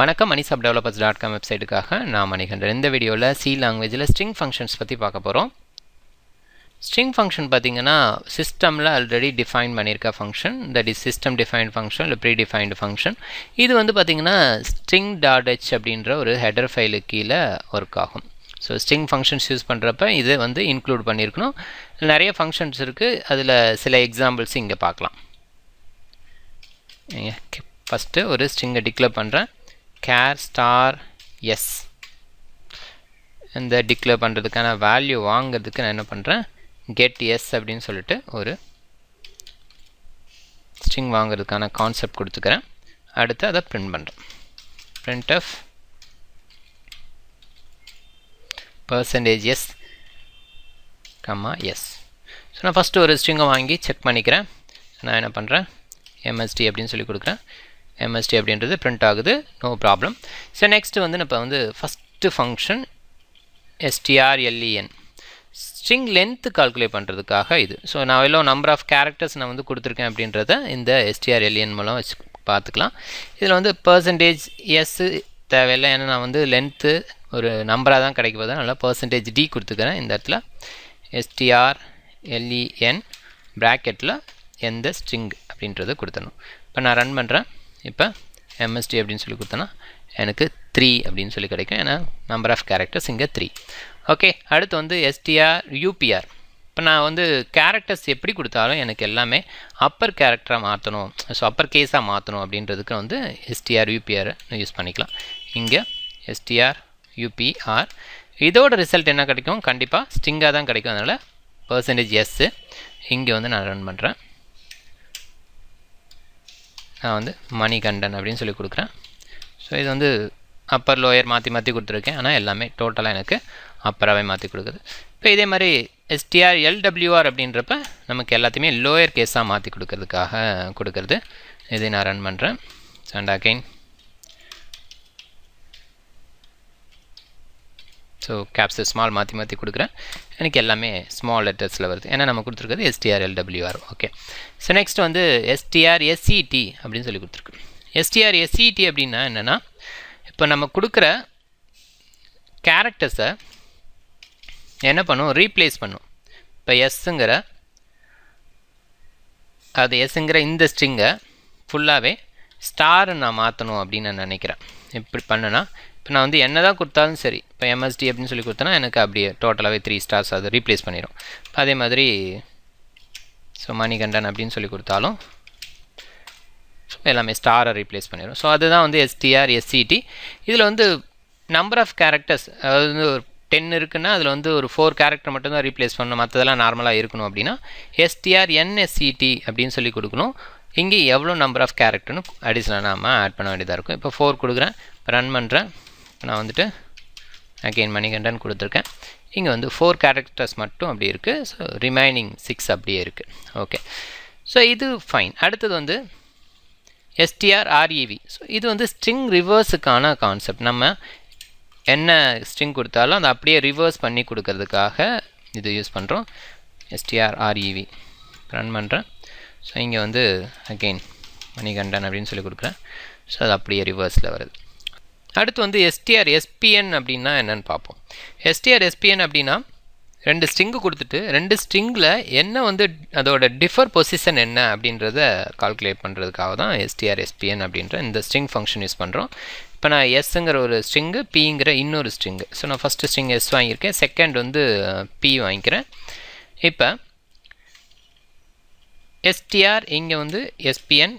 வணக்கம் Manisap developers dot com வெப்சைட்டுக்காக நான் மணிகண்டன். இந்த வீடியோவில் சி லாங்குவேஜில் ஸ்ட்ரிங் ஃபங்க்ஷன்ஸ் பற்றி பார்க்க போகிறோம் ஸ்ட்ரிங் ஃபங்க்ஷன் பார்த்தீங்கன்னா சிஸ்டமில் ஆல்ரெடி டிஃபைன் பண்ணியிருக்க function that is system defined function இல்லை ப்ரீ டிஃபைன்டு ஃபங்க்ஷன் இது வந்து பார்த்திங்கன்னா ஸ்ட்ரிங் டாட் ஹெச் அப்படின்ற ஒரு ஹெடர் ஃபைலுக்கு கீழே ஒர்க் ஆகும். ஸோ ஸ்ட்ரிங் ஃபங்க்ஷன்ஸ் யூஸ் பண்ணுறப்ப இது வந்து இன்க்ளூட் பண்ணியிருக்கணும் நிறைய ஃபங்க்ஷன்ஸ் இருக்குது அதில் சில எக்ஸாம்பிள்ஸ் இங்கே பார்க்கலாம். ஃபஸ்ட்டு ஒரு ஸ்ட்ரிங்கை டிக்ளேர் பண்ணுறேன் கேர் ஸ்டார் எஸ் இந்த டிக்ளேர் பண்ணுறதுக்கான வேல்யூ வாங்கிறதுக்கு நான் என்ன பண்ணுறேன் கெட் எஸ் அப்படின்னு சொல்லிட்டு ஒரு ஸ்ட்ரிங் வாங்குறதுக்கான கான்செப்ட் கொடுத்துக்கிறேன். அடுத்து அதை பிரிண்ட் பண்ணுறேன் print of percentage S comma S so நான் ஃபஸ்ட்டு ஒரு ஸ்ட்ரிங்கை வாங்கி செக் பண்ணிக்கிறேன். நான் என்ன பண்ணுறேன் எம்எஸ்டி அப்படின்னு சொல்லி கொடுக்குறேன். எம்எஸ்டி அப்படின்றது பிரிண்ட் ஆகுது. நோ ப்ராப்ளம் ஸோ நெக்ஸ்ட்டு வந்து இப்போ வந்து first function STRLEN string length calculate பண்ணுறதுக்காக இது. ஸோ நான் எவ்வளோ நம்பர் ஆஃப் கேரக்டர்ஸ் நான் வந்து கொடுத்துருக்கேன் அப்படின்றத இந்த எஸ்டிஆர்எல்இஎன் மூலம் வச்சு பார்த்துக்கலாம். இதில் வந்து பர்சன்டேஜ் எஸ்ஸு தேவையில்லை. ஏன்னா நான் வந்து லென்த்து ஒரு நம்பராக தான் கிடைக்க போதும் நல்லா பர்சன்டேஜ் டி கொடுத்துக்கிறேன். இந்த இடத்துல எஸ்டிஆர் எல்இஎன் ப்ராக்கெட்டில் எந்த ஸ்ட்ரிங் அப்படின்றத கொடுத்தணும் இப்போ நான் ரன் பண்ணுறேன் இப்போ எம்எஸ்டி அப்படின்னு சொல்லி கொடுத்தேன்னா எனக்கு த்ரீ அப்படின்னு சொல்லி கிடைக்கும். ஏன்னா நம்பர் ஆஃப் கேரக்டர்ஸ் இங்கே த்ரீ ஓகே அடுத்து வந்து எஸ்டிஆர் யூபிஆர் இப்போ நான் வந்து கேரக்டர்ஸ் எப்படி கொடுத்தாலும் எனக்கு எல்லாமே அப்பர் கேரக்டராக மாற்றணும் ஸோ அப்பர் கேஸாக மாற்றணும் அப்படின்றதுக்கு வந்து எஸ்டிஆர் யூபிஆர் யூஸ் பண்ணிக்கலாம். இங்கே எஸ்டிஆர் யூபிஆர் இதோட ரிசல்ட் என்ன கிடைக்கும்? கண்டிப்பாக ஸ்டிங்காக தான் கிடைக்கும். அதனால் பர்சன்டேஜ் எஸ்ஸு இங்கே வந்து நான் ரன் பண்ணுறேன் நான் வந்து மணிகண்டன் அப்படின்னு சொல்லி கொடுக்குறேன். ஸோ இது வந்து அப்பர் லோயர் மாற்றி மாற்றி கொடுத்துருக்கேன். ஆனால் எல்லாமே டோட்டலாக எனக்கு அப்பராகவே மாற்றி கொடுக்குது. இப்போ இதே மாதிரி எஸ்டிஆர் எல்டபிள்யூஆர் அப்படின்றப்ப நமக்கு எல்லாத்தையுமே லோயர் கேஸாக மாற்றி கொடுக்கறதுக்காக கொடுக்குறது. இதை நான் ரன் பண்ணுறேன் and again so caps small மாற்றி மாற்றி கொடுக்குறேன். எனக்கு எல்லாமே ஸ்மால் லெட்டர்ஸில் வருது. ஏன்னா நம்ம கொடுத்துருக்கிறது எஸ்டிஆர்எல்டபிள்யூஆர் ஓகே ஸோ நெக்ஸ்ட் வந்து எஸ்டிஆர் எஸ்சிடி அப்படின்னு சொல்லி கொடுத்துருக்கு எஸ்டிஆர் எஸ்சிடி அப்படின்னா என்னென்னா இப்போ நம்ம கொடுக்குற கேரக்டர்ஸை என்ன பண்ணும்? ரீப்ளேஸ் பண்ணும். இப்போ எஸ்ஸுங்கிற அது எஸ்ஸுங்கிற இந்த ஸ்ட்ரிங்கை ஃபுல்லாகவே ஸ்டார் நான் மாற்றணும் அப்படின்னு நான் நினைக்கிறேன். இப்படி பண்ணனா இப்போ நான் வந்து என்ன தான் கொடுத்தாலும் சரி. இப்போ எம்எஸ்டி அப்படின்னு சொல்லி கொடுத்தனா எனக்கு அப்படியே டோட்டலாகவே த்ரீ ஸ்டார்ஸ் அதை ரீப்ளேஸ் பண்ணிடும் அதே மாதிரி ஸோ மணிகண்டன் அப்படின்னு சொல்லி கொடுத்தாலும் எல்லாமே ஸ்டாரை ரீப்ளேஸ் பண்ணிடும் ஸோ அதுதான் வந்து எஸ்டிஆர் எஸ்சிடி இதில் வந்து நம்பர் ஆஃப் கேரக்டர்ஸ் அதாவது வந்து ஒரு டென் இருக்குன்னா அதில் வந்து ஒரு ஃபோர் கேரக்டர் மட்டும்தான் ரீப்ளேஸ் பண்ணணும். மற்றதெல்லாம் நார்மலாக இருக்கணும் அப்படின்னா எஸ்டிஆர் என்எஸ்சிடி அப்படின்னு சொல்லி கொடுக்கணும். இங்கே எவ்வளோ நம்பர் ஆஃப் கேரக்டர்னு அடிஷனலாக நாம் ஆட் பண்ண வேண்டியதாக இருக்கும். இப்போ ஃபோர் கொடுக்குறேன் இப்போ ரன் பண்ணுறேன் நான் வந்துட்டு அகெயின் மணிகண்டன் கொடுத்துருக்கேன். இங்கே வந்து ஃபோர் கேரக்டர்ஸ் மட்டும் அப்படி இருக்குது ஸோ ரிமைனிங் சிக்ஸ் அப்படியே இருக்குது ஓகே ஸோ இது ஃபைன் அடுத்தது வந்து எஸ்டிஆர் ஆர்இவி ஸோ இது வந்து ஸ்ட்ரிங் ரிவர்ஸுக்கான கான்செப்ட் நம்ம என்ன ஸ்ட்ரிங் கொடுத்தாலும் அதை அப்படியே ரிவர்ஸ் பண்ணி கொடுக்கறதுக்காக இது யூஸ் பண்ணுறோம் எஸ்டிஆர் ஆர்இவி ரன் பண்ணுறேன் ஸோ இங்கே வந்து அகெயின் மணிகண்டன் அப்படின்னு சொல்லி கொடுக்குறேன். ஸோ அது அப்படியே ரிவர்ஸில் வருது. அடுத்து வந்து எஸ்டிஆர் எஸ்பிஎன் அப்படின்னா என்னென்னு பார்ப்போம். எஸ்டிஆர் எஸ்பிஎன் அப்படின்னா ரெண்டு ஸ்ட்ரிங்கு கொடுத்துட்டு ரெண்டு ஸ்ட்ரிங்கில் என்ன வந்து அதோட டிஃபர் பொசிஷன் என்ன அப்படின்றத கால்குலேட் பண்ணுறதுக்காக தான் எஸ்டிஆர் எஸ்பிஎன் அப்படின்ற இந்த ஸ்ட்ரிங் ஃபங்க்ஷன் யூஸ் பண்ணுறோம் இப்போ நான் எஸ்ஸுங்கிற ஒரு ஸ்ட்ரிங்கு பிங்கிற இன்னொரு ஸ்ட்ரிங்கு ஸோ நான் ஃபஸ்ட்டு ஸ்ட்ரிங் எஸ் வாங்கியிருக்கேன் செகண்ட் வந்து பி வாங்கிக்கிறேன். இப்போ எஸ்டிஆர் இங்கே வந்து எஸ்பிஎன்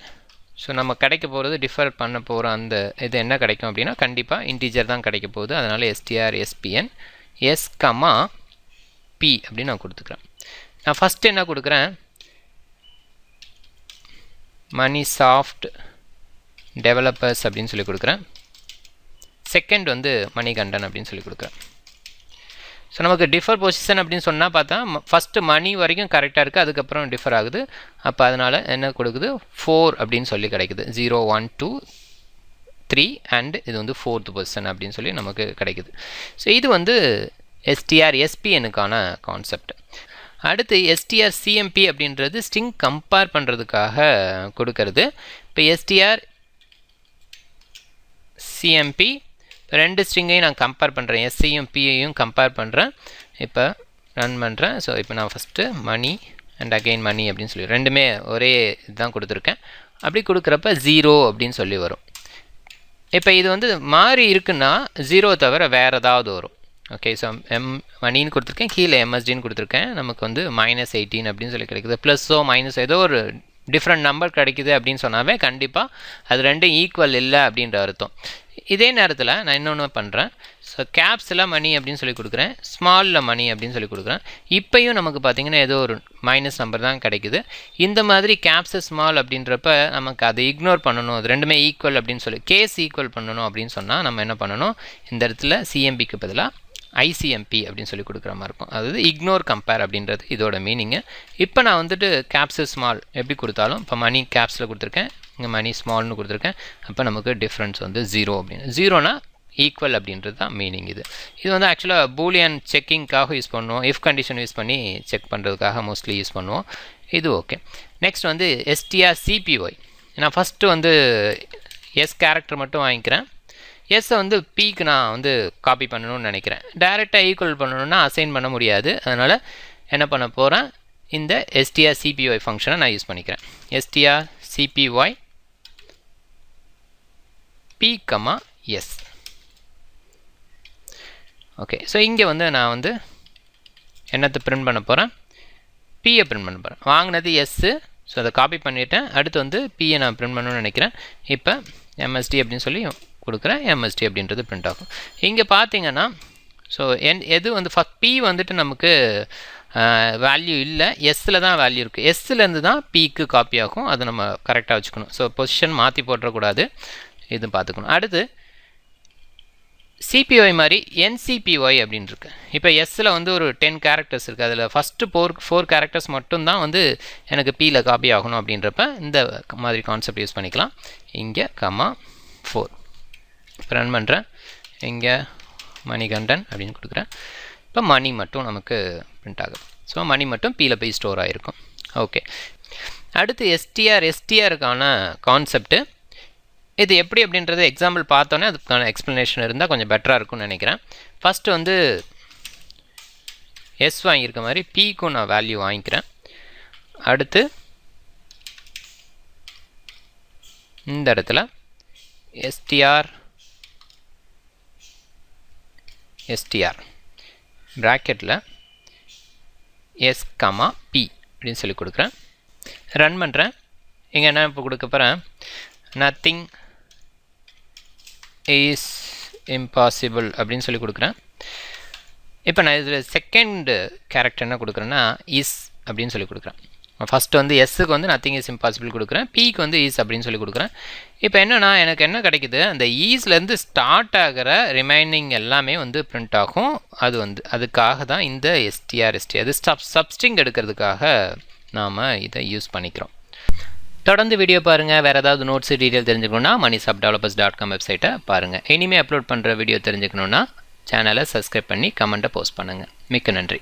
ஸோ நம்ம கிடைக்க போகிறது டிஃபர் பண்ண போகிற அந்த இது என்ன கிடைக்கும் அப்படின்னா கண்டிப்பாக இன்டீஜர் தான் கிடைக்க போகுது. அதனால் STR SPN S comma P அப்படின்னு நான் கொடுத்துக்கிறேன். நான் ஃபஸ்ட்டு என்ன கொடுக்குறேன்? மணி சாஃப்ட் டெவலப்பர்ஸ் அப்படின்னு சொல்லி கொடுக்குறேன். செகண்ட் வந்து மணிகண்டன் அப்படின்னு சொல்லி கொடுக்குறேன். ஸோ நமக்கு டிஃபர் பொசிஷன் அப்படின்னு சொன்னால் பார்த்தா ஃபஸ்ட்டு மணி வரைக்கும் கரெக்டாக இருக்குது அதுக்கப்புறம் டிஃபர் ஆகுது. அப்போ அதனால் என்ன கொடுக்குது? ஃபோர் அப்படின்னு சொல்லி கிடைக்குது. Zero one two three and இது வந்து ஃபோர்த் பொசிஷன் அப்படின்னு சொல்லி நமக்கு கிடைக்குது. ஸோ இது வந்து எஸ்டிஆர் எஸ்பிஎனுக்கான கான்செப்ட் அடுத்து எஸ்டிஆர் சிஎம்பி அப்படின்றது ஸ்ட்ரிங் கம்பேர் பண்ணுறதுக்காக கொடுக்கறது. இப்போ எஸ்டிஆர் சிஎம்பி ரெண்டு ஸ்ட்ரிங்கையும் நான் கம்பேர் பண்ணுறேன் எஸ்சியும் பிஐயும் கம்பேர் பண்ணுறேன் இப்போ ரன் பண்ணுறேன் ஸோ இப்போ நான் first Mani and again Mani அப்படின்னு சொல்லி ரெண்டுமே ஒரே இதுதான் கொடுத்துருக்கேன். அப்படி கொடுக்குறப்ப ஜீரோ அப்படின்னு சொல்லி வரும். இப்போ இது வந்து மாறி இருக்குன்னா ஜீரோ தவிர வேறு ஏதாவது வரும். ஓகே ஸோ எம் மணின்னு கொடுத்துருக்கேன். கீழே எம்எஸ்டின்னு கொடுத்துருக்கேன். நமக்கு வந்து மைனஸ் எயிட்டீன் அப்படின்னு சொல்லி கிடைக்குது. ப்ளஸ்ஸோ மைனஸ் ஏதோ ஒரு டிஃப்ரெண்ட் நம்பர் கிடைக்குது அப்படின்னு சொன்னாவே கண்டிப்பாக அது ரெண்டும் ஈக்குவல் இல்லை அப்படின்ற அர்த்தம். இதே நேரத்தில் நான் இன்னொன்று பண்ணுறேன் ஸோ கேப்ஸில் மணி அப்படின்னு சொல்லி கொடுக்குறேன். ஸ்மாலில் மணி அப்படின்னு சொல்லி கொடுக்குறேன். இப்போயும் நமக்கு பார்த்திங்கன்னா ஏதோ ஒரு மைனஸ் நம்பர் தான் கிடைக்குது. இந்த மாதிரி கேப்ஸு ஸ்மால் அப்படின்றப்ப நமக்கு அதை இக்னோர் பண்ணணும். அது ரெண்டுமே ஈக்குவல் அப்படின்னு சொல்லி கேஸ் ஈக்குவல் பண்ணணும் அப்படின்னு சொன்னால் நம்ம என்ன பண்ணணும்? இந்த இடத்துல சிஎம்பிக்கு பதிலாக ஐசிஎம்பி அப்படின்னு சொல்லி கொடுக்குற மாதிரி இருக்கும். அதாவது இக்னோர் கம்பேர் அப்படின்றது இதோட மீனிங்கு இப்போ நான் வந்துட்டு கேப்ஸு ஸ்மால் எப்படி கொடுத்தாலும் இப்போ மணி கேப்ஸில் கொடுத்துருக்கேன். இங்கே மணி ஸ்மால்னு கொடுத்துருக்கேன். அப்போ நமக்கு டிஃப்ரென்ஸ் வந்து ஜீரோ அப்படின்னு. ஜீரோனா ஈக்குவல் அப்படின்றது தான் மீனிங் இது. இது வந்து ஆக்சுவலாக பூலியன் செக்கிங்க்காக யூஸ் பண்ணுவோம். இஃப் கண்டிஷன் யூஸ் பண்ணி செக் பண்ணுறதுக்காக மோஸ்ட்லி யூஸ் பண்ணுவோம். இது ஓகே நெக்ஸ்ட் வந்து எஸ்டிஆர் சிபிஒய் நான் ஃபஸ்ட்டு வந்து எஸ் கேரக்டர் மட்டும் வாங்கிக்கிறேன். எஸ்ஸை வந்து பிக்கு நான் வந்து காப்பி பண்ணணும்னு நினைக்கிறேன். டேரெக்டாக ஈக்குவல் பண்ணணும்னா அசைன் பண்ண முடியாது. அதனால் என்ன பண்ண போகிறேன் இந்த எஸ்டிஆர் சிபிஒய் ஃபங்க்ஷனை நான் யூஸ் பண்ணிக்கிறேன். STR CPY P comma S okay so இங்கே வந்து நான் வந்து என்னத்தை பிரிண்ட் பண்ண போகிறேன் பியை பிரிண்ட் பண்ண போகிறேன் வாங்கினது எஸ்ஸு ஸோ அதை காப்பி பண்ணிவிட்டேன் அடுத்து வந்து பியை நான் பிரிண்ட் பண்ணணும்னு நினைக்கிறேன். இப்போ எம்எஸ்டி அப்படின்னு சொல்லி கொடுக்குறேன் எம்எஸ்டி அப்படின்றது பிரிண்ட் ஆகும். இங்கே பார்த்தீங்கன்னா ஸோ என் எது வந்து ஃபஸ்ட் பி வந்துட்டு நமக்கு வேல்யூ இல்லை எஸ்ஸில் தான் வேல்யூ இருக்குது எஸ்ஸிலேருந்து தான் பிக்கு காப்பி ஆகும். அதை நம்ம கரெக்டாக வச்சுக்கணும். ஸோ பொசிஷன் மாற்றி போட்டுறக்கூடாது. இது பார்த்துக்கணும் அடுத்து சிபிஒய் மாதிரி என்சிபிஒய் அப்படின்னு இருக்கு இப்போ எஸ்ஸில் வந்து ஒரு டென் கேரக்டர்ஸ் இருக்குது அதில் ஃபஸ்ட்டு ஃபோர் ஃபோர் கேரக்டர்ஸ் மட்டும்தான் வந்து எனக்கு பியில் காப்பி ஆகணும் அப்படின்றப்ப இந்த மாதிரி கான்செப்ட் யூஸ் பண்ணிக்கலாம். இங்கே கமா ஃபோர் இப்போ ரன் பண்ணுறேன் இங்கே மணிகண்டன் அப்படின்னு கொடுக்குறேன். இப்போ மணி மட்டும் நமக்கு பிரிண்ட் ஆகும். ஸோ மணி மட்டும் பீல போய் ஸ்டோர் ஆகிருக்கும் ஓகே அடுத்து எஸ்டிஆர் எஸ்டிஆருக்கான கான்செப்ட்டு இது எப்படி அப்படின்றது எக்ஸாம்பிள் பார்த்தோன்னே அதுக்கான எக்ஸ்ப்ளனேஷன் இருந்தால் கொஞ்சம் பெட்டராக இருக்கும்னு நினைக்கிறேன். ஃபஸ்ட்டு வந்து எஸ் வாங்கியிருக்க மாதிரி பிக்கும் நான் வேல்யூ வாங்கிக்கிறேன். அடுத்து இந்த இடத்துல எஸ்டிஆர் எஸ்டிஆர் ப்ராக்கெட்டில் எஸ் கமா பி அப்படின்னு சொல்லி கொடுக்குறேன். ரன் பண்ணுறேன் இங்கே என்ன இப்போ கொடுக்க போகிறேன் நத்திங் இஸ் இம்பாசிபிள் அப்படின்னு சொல்லி கொடுக்குறேன். இப்போ நான் இதில் செகண்ட் கேரக்டர் என்ன கொடுக்குறேன்னா இஸ் அப்படின்னு சொல்லி கொடுக்குறேன். ஃபஸ்ட்டு வந்து எஸ்ஸுக்கு வந்து நத்திங் இஸ் இம்பாசிபிள் கொடுக்குறேன். பிக்கு வந்து ஈஸ் அப்படின்னு சொல்லி கொடுக்குறேன். இப்போ என்னென்னா எனக்கு என்ன கிடைக்குது? அந்த ஈஸ்லேருந்து ஸ்டார்ட் ஆகிற ரிமைனிங் எல்லாமே வந்து பிரிண்ட் ஆகும். அது வந்து அதுக்காக தான் இந்த எஸ்டிஆர் எஸ்டி அது சப் சப்ஸ்டிங் எடுக்கிறதுக்காக நாம் இதை யூஸ் பண்ணிக்கிறோம். தொடர்ந்து வீடியோ பாருங்கள் வேறு ஏதாவது நோட்ஸ் டீட்டெயில் தெரிஞ்சுக்கணுன்னா Mani sub developers dot com வெப்சைட்டை பாருங்கள் இனிமேல் அப்லோட் பண்ணுற வீடியோ தெரிஞ்சுக்கணுன்னா சேனலை சப்ஸ்கிரைப் பண்ணி கமெண்ட்டை போஸ்ட் பண்ணுங்கள் மிக்க நன்றி.